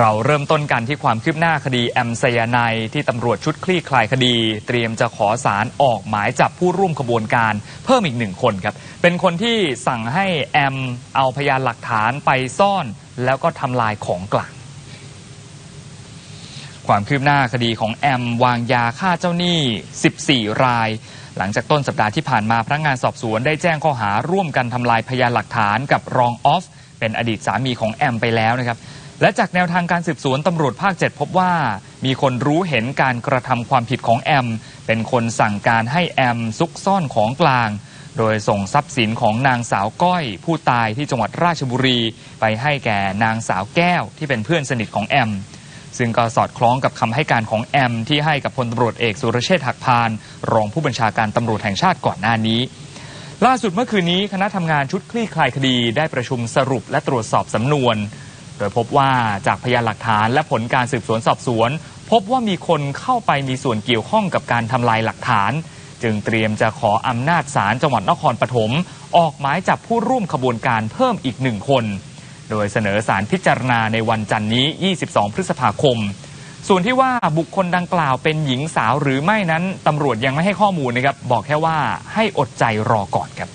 เราเริ่มต้นกันที่ความคืบหน้าคดีแอมไซยาไนที่ตำรวจชุดคลี่คลายคดี เตรียมจะขอสารออกหมายจับผู้ร่วมขบวนการเพิ่มอีกหนึ่งคนครับ เป็นคนที่สั่งให้แอมเอาพยานหลักฐานไปซ่อน แล้วก็ทำลายของกลางความคืบหน้าคดีของแอม วางยาฆ่าเจ้าหนี้ 14 ราย หลังจากต้นสัปดาห์ที่ผ่านมาพนักงานสอบสวนได้แจ้งข้อหาร่วมกันทำลายพยานหลักฐานกับรองออฟเป็นอดีตสามีของแอมไปแล้วนะครับ และจากแนวทางการสืบสวนตำรวจภาค 7 พบว่า มีคนรู้เห็นการกระทำความผิดของแอม เป็นคนสั่งการให้แอมซุกซ่อนของกลาง โดยส่งทรัพย์สินของนางสาวก้อย ผู้ตายที่จังหวัดราชบุรี ไปให้แก่นางสาวแก้วที่เป็นเพื่อนสนิทของแอม ซึ่งก็สอดคล้องกับคำให้การของแอม ที่ให้กับพลตำรวจเอกสุรเชษฐ์หักพาน รองผู้บัญชาการตำรวจแห่งชาติก่อนหน้านี้ล่าสุดเมื่อคืนนี้คณะทำงานชุดคลี่คลายคดีได้ประชุมสรุปและตรวจสอบสำนวน โดยพบว่าจากพยานหลักฐานและผลการสืบสวนสอบสวน พบว่ามีคนเข้าไปมีส่วนเกี่ยวข้องกับการทำลายหลักฐาน จึงเตรียมจะขออำนาจศาลจังหวัดนครปฐมออกหมายจับผู้ร่วมขบวนการเพิ่มอีกหนึ่งคน โดยเสนอสารพิจารณาในวันจันทร์นี้ 22 พฤษภาคม ส่วนที่ว่าบุคคลดังกล่าวเป็นหญิงสาวหรือไม่นั้นตำรวจยังไม่ให้ข้อมูลนะครับบอกแค่ว่าให้อดใจรอก่อนครับ